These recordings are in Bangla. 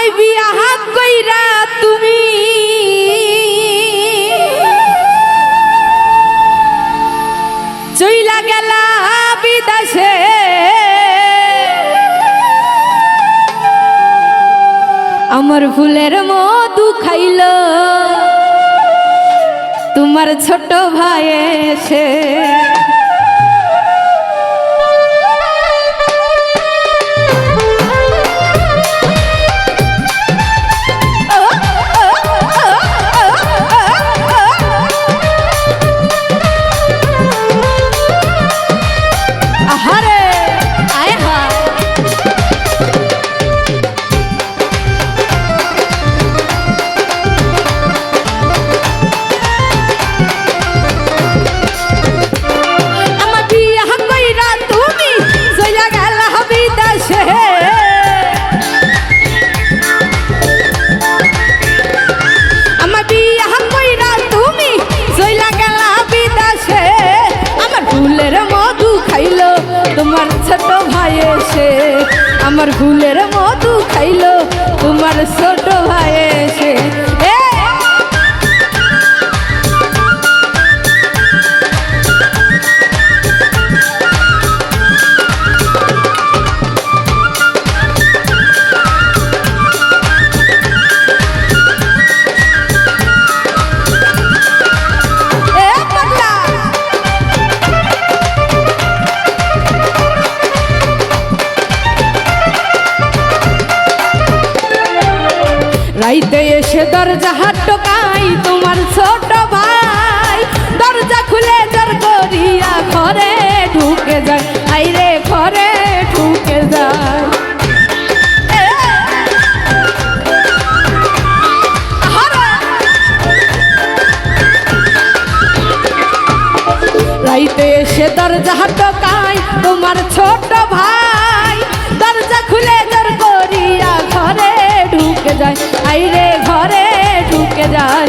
আমায় বিয়া কইরা তুমি। চইলা গেলা বিদেশে। আমার ফুলের মধু খাইল। তোমার ছোট ভাই এসে টোকাই তোমার ছোট ভাই। দরজা খুলে জোর করিয়া ঘরে ঢুকে যায়। আইরে ঘরে ঢুকে যায়।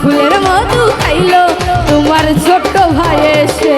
ফুলের মধু খাইলো তোমার ছোট্ট ভাই এসে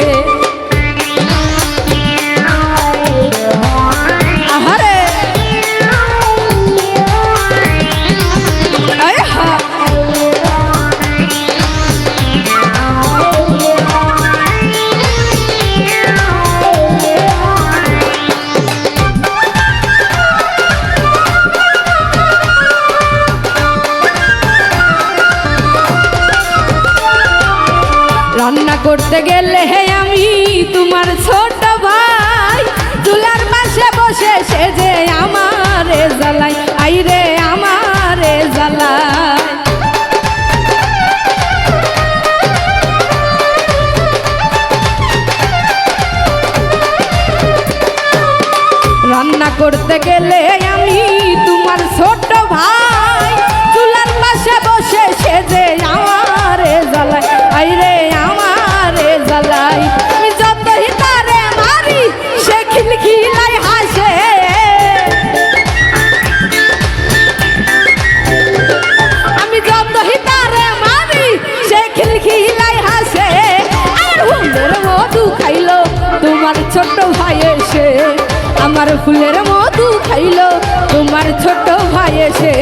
ফুলের মধু খাইলো। তোমার ছোট ভাই এসে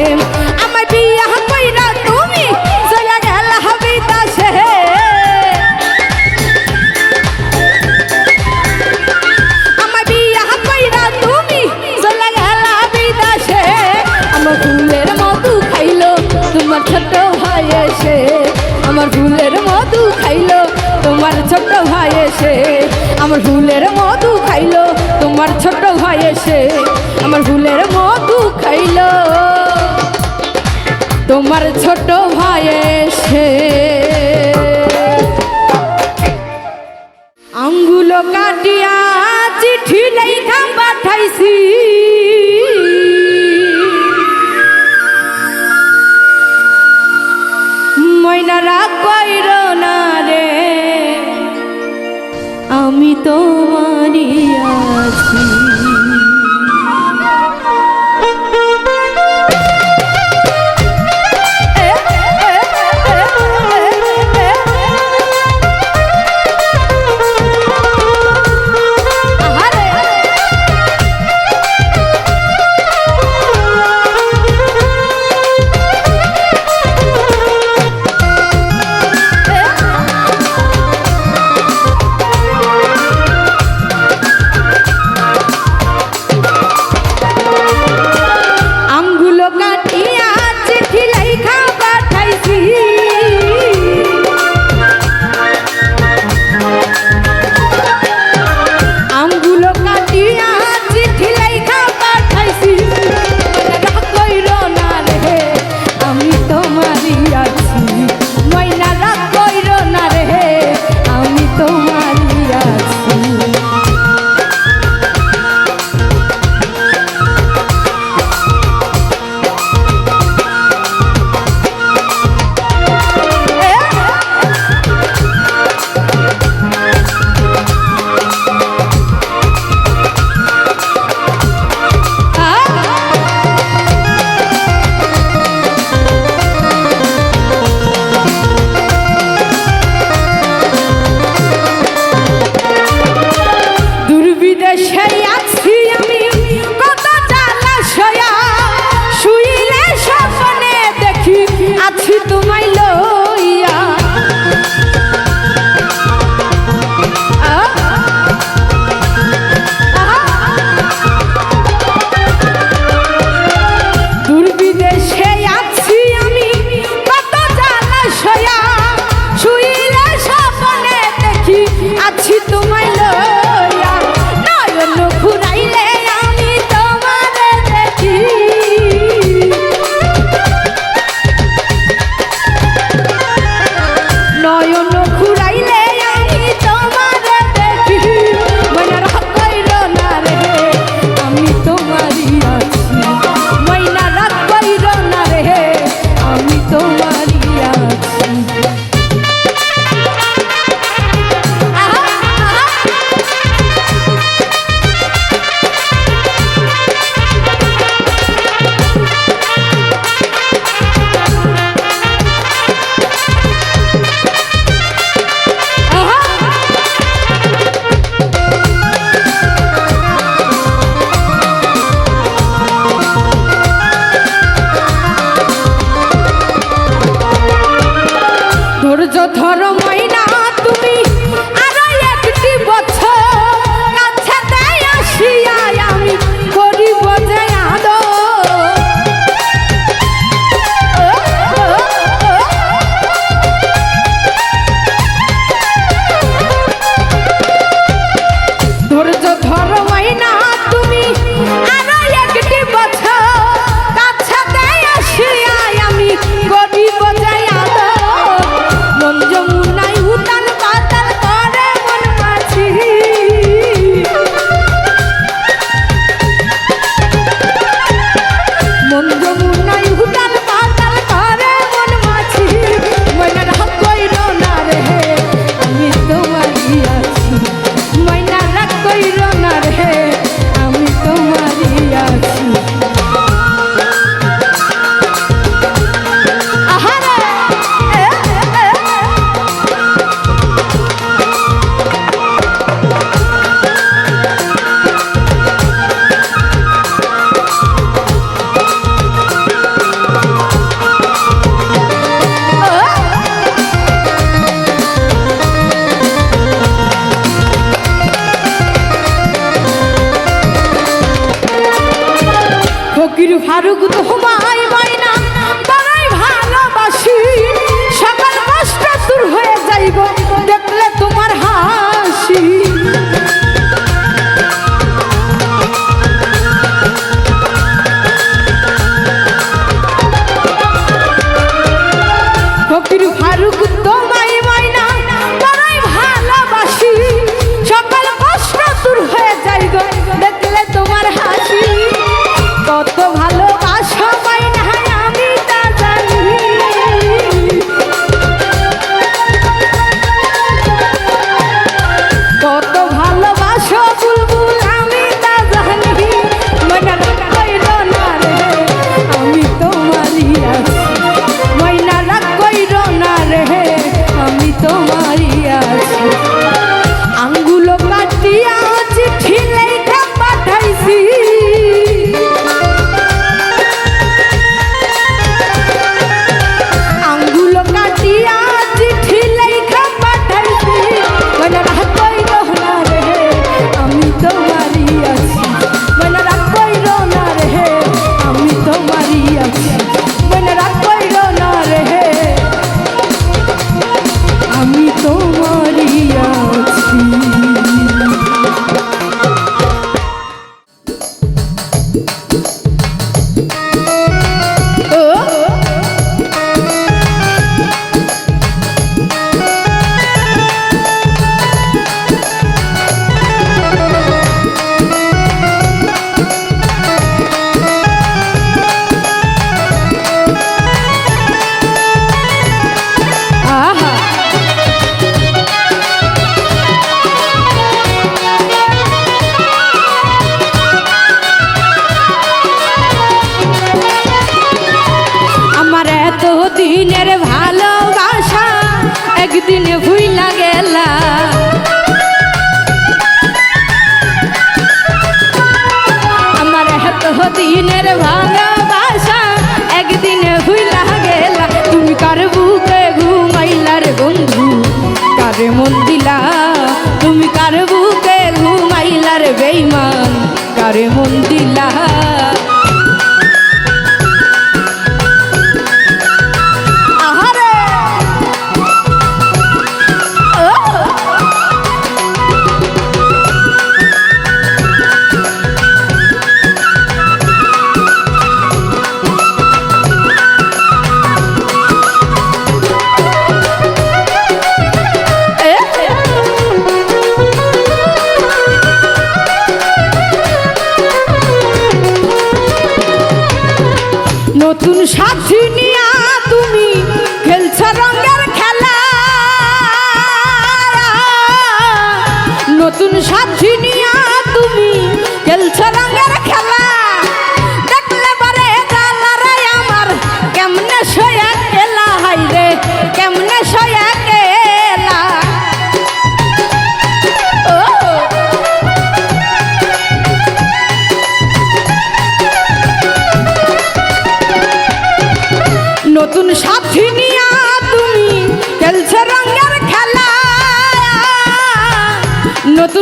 আমার বিয়া কইরা তুমি চলে গেলা বিদেশে আমার বিয়া কইরা তুমি চলে গেলা বিদেশে আমার ফুলের মধু খাইলো, তোমার ছোট ভাই এসে আমার ফুলের তোমার ছোট ভাই এসে আমার ভুলের মধু খাইলো। তোমার ছোট ভাই এসে আমার ভুলের মধু খাইলো। তোমার ছোট ভাই এসে ফারুক তোমায়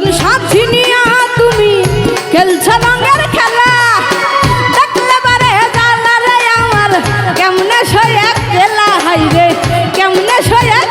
নতুন সাথী নিয়া তুমি খেলছ রঙের খেলা। দেখলে পারে জানা রে আমার, কেমনে সয়াক খেলা হাই রে, কেমনে সয়াক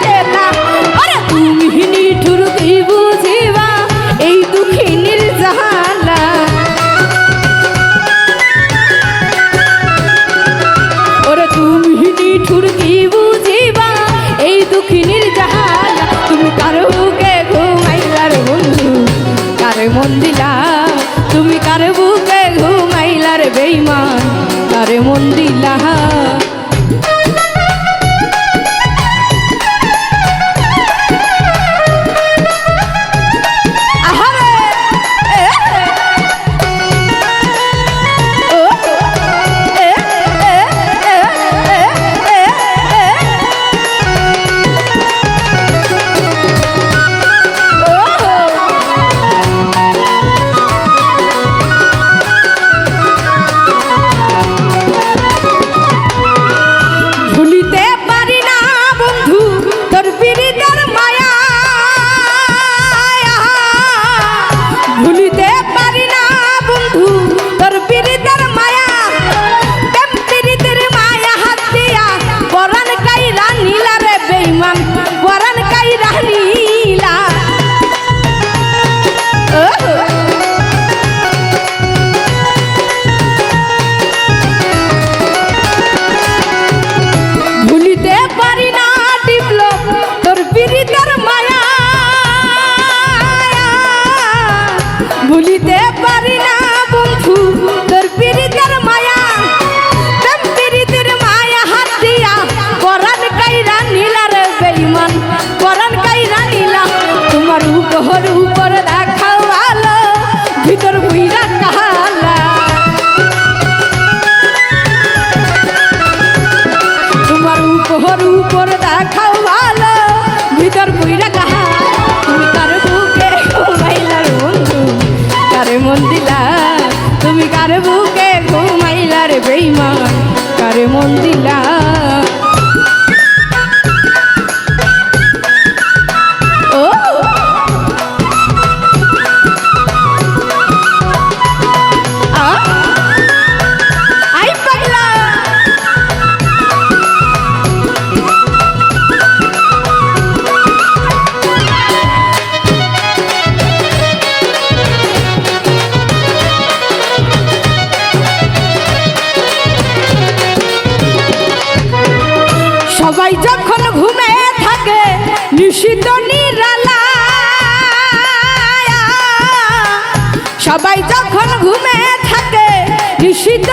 তোর উপর দেখাও ভালো। ভিতর বুইরা কাহা, তুমি কার বুকে ঘুমাইলার বন্ধু? কারে মন দিলা, তুমি কার বুকে ঘুমাইলার মন দিলা দূষিত সবাই যখন ঘুমে থাকে দূষিত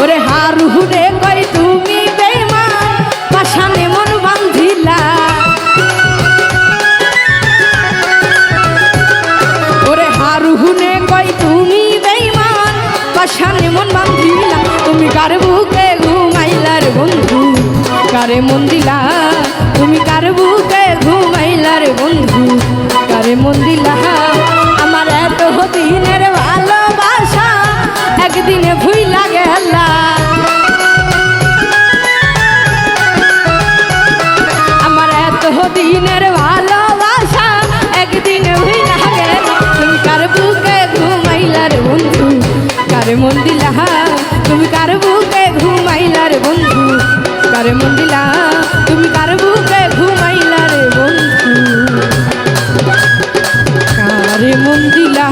ওরে হারুহুরে কই তুমি বেমান পাশানে মন বান্ধিলা ওরে হারুহুনে কই তুমি বেমান পাশানে মন বান্ধিলা তুমি কার বুকে ঘুমাইলার বন্ধু? কারে মন দিলা? তুমি কার বুকে ঘুমাইলার বন্ধু? কারে মন দিলা? একদিনে ভুইলা গেলা। আমার এত দিনের ভালোবাসা একদিন ভুইলা গেল। কার বুকে ঘুমাইলার বন্ধু? মন দিলা তুমি কার বুকে ঘুমাইলার বন্ধু? কার মন দিলা তুমি কার বুকে ঘুমাইলার বন্ধু? কারে মন দিলা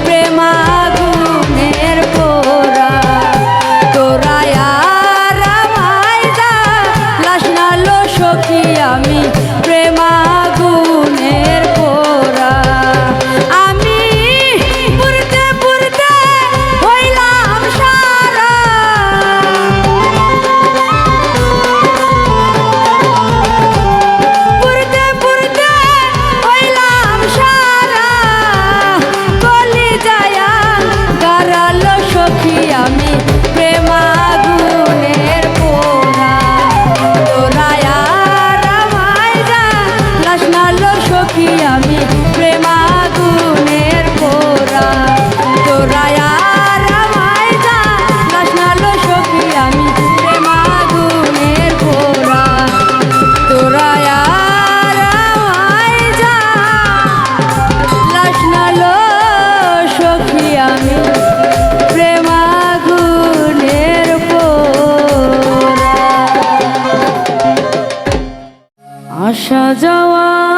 প্রেমা আসা যাওয়া